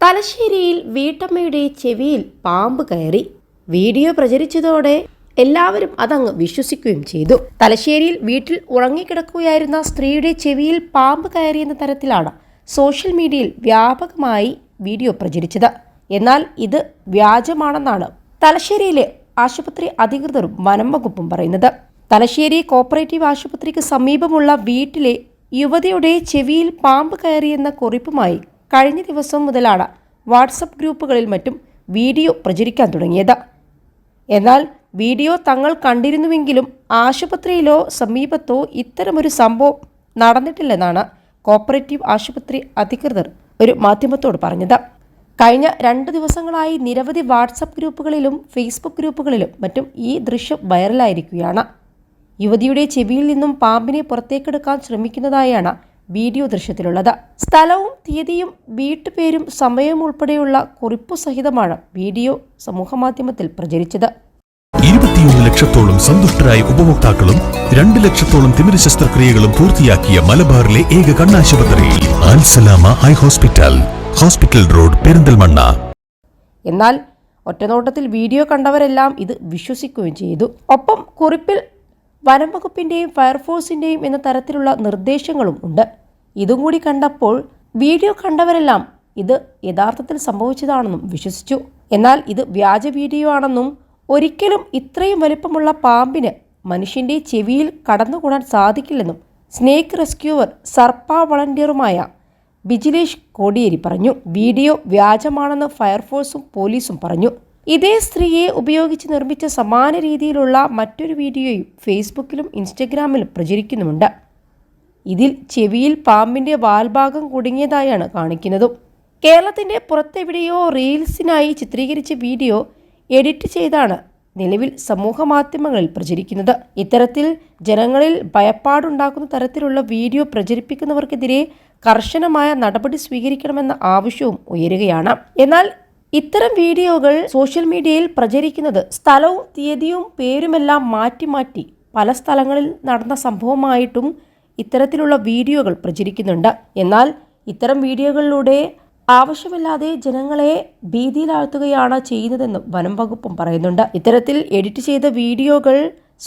തലശ്ശേരിയിൽ വീട്ടമ്മയുടെ ചെവിയിൽ പാമ്പ് കയറി. വീഡിയോ പ്രചരിച്ചതോടെ എല്ലാവരും അതങ്ങ് വിശ്വസിക്കുകയും ചെയ്തു. തലശ്ശേരിയിൽ വീട്ടിൽ ഉറങ്ങിക്കിടക്കുകയായിരുന്ന സ്ത്രീയുടെ ചെവിയിൽ പാമ്പ് കയറിയെന്ന തരത്തിലാണ് സോഷ്യൽ മീഡിയയിൽ വ്യാപകമായി വീഡിയോ പ്രചരിച്ചത്. എന്നാൽ ഇത് വ്യാജമാണെന്നാണ് തലശ്ശേരിയിലെ ആശുപത്രി അധികൃതരും വനം വകുപ്പും പറയുന്നത്. തലശ്ശേരി കോപ്പറേറ്റീവ് ആശുപത്രിക്ക് സമീപമുള്ള വീട്ടിലെ യുവതിയുടെ ചെവിയിൽ പാമ്പ് കയറിയെന്ന കുറിപ്പുമായി കഴിഞ്ഞ ദിവസം മുതലാണ് വാട്സപ്പ് ഗ്രൂപ്പുകളിൽ മറ്റും വീഡിയോ പ്രചരിക്കാൻ തുടങ്ങിയത്. എന്നാൽ വീഡിയോ തങ്ങൾ കണ്ടിരുന്നുവെങ്കിലും ആശുപത്രിയിലോ സമീപത്തോ ഇത്തരമൊരു സംഭവം നടന്നിട്ടില്ലെന്നാണ് കോപ്പറേറ്റീവ് ആശുപത്രി അധികൃതർ ഒരു മാധ്യമത്തോട് പറഞ്ഞത്. കഴിഞ്ഞ രണ്ട് ദിവസങ്ങളായി നിരവധി വാട്സപ്പ് ഗ്രൂപ്പുകളിലും ഫേസ്ബുക്ക് ഗ്രൂപ്പുകളിലും മറ്റും ഈ ദൃശ്യം വൈറലായിരിക്കുകയാണ്. യുവതിയുടെ ചെവിയിൽ നിന്നും പാമ്പിനെ പുറത്തേക്കെടുക്കാൻ ശ്രമിക്കുന്നതായാണ് വീഡിയോ ദൃശ്യത്തിലുള്ളത്. സ്ഥലവും തീയതിയും വീട്ടുപേരും സമയവും ഉൾപ്പെടെയുള്ള കുറിപ്പു സഹിതമാണ് വീഡിയോ സമൂഹമാധ്യമത്തിൽ പ്രചരിച്ചത്. ഇരുപത്തിയൊന്ന് ലക്ഷത്തോളം സന്തുഷ്ടരായ ഉപഭോക്താക്കളും രണ്ട് ലക്ഷത്തോളം തിമിര ശസ്ത്രക്രിയകളും പൂർത്തിയാക്കിയ മലബാറിലെ ഏക കണ്ണാശുപത്രി Alsalama high hospital hospital road Perinthalmanna. എന്നാൽ ഒറ്റനോട്ടത്തിൽ വീഡിയോ കണ്ടവരെല്ലാം ഇത് വിശ്വസിക്കുകയും ചെയ്തു. ഒപ്പം കുറിപ്പിൽ വനം ഫയർഫോഴ്സിന്റെയും എന്ന തരത്തിലുള്ള നിർദ്ദേശങ്ങളും ഉണ്ട്. ഇതും കൂടി കണ്ടപ്പോൾ വീഡിയോ കണ്ടവരെല്ലാം ഇത് യഥാർത്ഥത്തിൽ സംഭവിച്ചതാണെന്നും വിശ്വസിച്ചു. എന്നാൽ ഇത് വ്യാജ വീഡിയോ ആണെന്നും ഒരിക്കലും ഇത്രയും വലിപ്പമുള്ള പാമ്പിന് മനുഷ്യന്റെ ചെവിയിൽ കടന്നുകൂടാൻ സാധിക്കില്ലെന്നും സ്നേക്ക് റെസ്ക്യൂവർ സർപ്പ വളണ്ടിയറുമായ ബിജിലേഷ് കോടിയേരി പറഞ്ഞു. വീഡിയോ വ്യാജമാണെന്ന് ഫയർഫോഴ്സും പോലീസും പറഞ്ഞു. ഇതേ സ്ത്രീയെ ഉപയോഗിച്ച് നിർമ്മിച്ച സമാന രീതിയിലുള്ള മറ്റൊരു വീഡിയോയും ഫേസ്ബുക്കിലും ഇൻസ്റ്റഗ്രാമിലും പ്രചരിക്കുന്നുമുണ്ട്. ഇതിൽ ചെവിയിൽ പാമ്പിന്റെ വാൽഭാഗം കുടുങ്ങിയതായാണ് കാണിക്കുന്നതും. കേരളത്തിന്റെ പുറത്തെവിടെയോ റീൽസിനായി ചിത്രീകരിച്ച വീഡിയോ എഡിറ്റ് ചെയ്താണ് നിലവിൽ സമൂഹ മാധ്യമങ്ങളിൽ പ്രചരിക്കുന്നത്. ഇത്തരത്തിൽ ജനങ്ങളിൽ ഭയപ്പാടുണ്ടാക്കുന്ന തരത്തിലുള്ള വീഡിയോ പ്രചരിപ്പിക്കുന്നവർക്കെതിരെ കർശനമായ നടപടി സ്വീകരിക്കണമെന്ന ആവശ്യവും ഉയരുകയാണ്. എന്നാൽ ഇത്തരം വീഡിയോകൾ സോഷ്യൽ മീഡിയയിൽ പ്രചരിക്കുന്നത് സ്ഥലവും തീയതിയും പേരുമെല്ലാം മാറ്റി മാറ്റി പല സ്ഥലങ്ങളിൽ നടന്ന സംഭവമായിട്ടും ഇത്തരത്തിലുള്ള വീഡിയോകൾ പ്രചരിക്കുന്നുണ്ട്. എന്നാൽ ഇത്തരം വീഡിയോകളിലൂടെ ആവശ്യമില്ലാതെ ജനങ്ങളെ ഭീതിയിലാഴ്ത്തുകയാണ് ചെയ്യുന്നതെന്നും വനം വകുപ്പും പറയുന്നുണ്ട്. ഇത്തരത്തിൽ എഡിറ്റ് ചെയ്ത വീഡിയോകൾ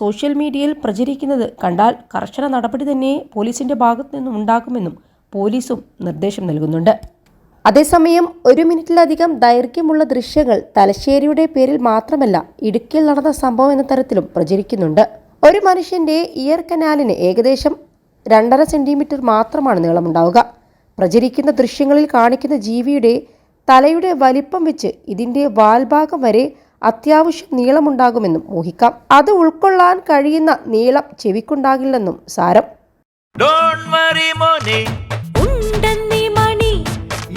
സോഷ്യൽ മീഡിയയിൽ പ്രചരിക്കുന്നത് കണ്ടാൽ കർശന നടപടി തന്നെ പോലീസിന്റെ ഭാഗത്തു നിന്നും ഉണ്ടാകുമെന്നും പോലീസും നിർദ്ദേശം നൽകുന്നുണ്ട്. അതേസമയം ഒരു മിനിറ്റിലധികം ദൈർഘ്യമുള്ള ദൃശ്യങ്ങൾ തലശ്ശേരിയുടെ പേരിൽ മാത്രമല്ല ഇടുക്കിയിൽ നടന്ന സംഭവം എന്ന തരത്തിലും പ്രചരിക്കുന്നുണ്ട്. ഒരു മനുഷ്യന്റെ ഇയർ കനാലിന് ഏകദേശം രണ്ടര സെന്റിമീറ്റർ മാത്രമാണ് നീളമുണ്ടാവുക. പ്രചരിക്കുന്ന ദൃശ്യങ്ങളിൽ കാണിക്കുന്ന ജീവിയുടെ തലയുടെ വലിപ്പം വെച്ച് ഇതിന്റെ വാൽഭാഗം വരെ അത്യാവശ്യം നീളമുണ്ടാകുമെന്നും ഊഹിക്കാം. അത് ഉൾക്കൊള്ളാൻ കഴിയുന്ന നീളം ചെവിക്കുണ്ടാകില്ലെന്നും സാരം.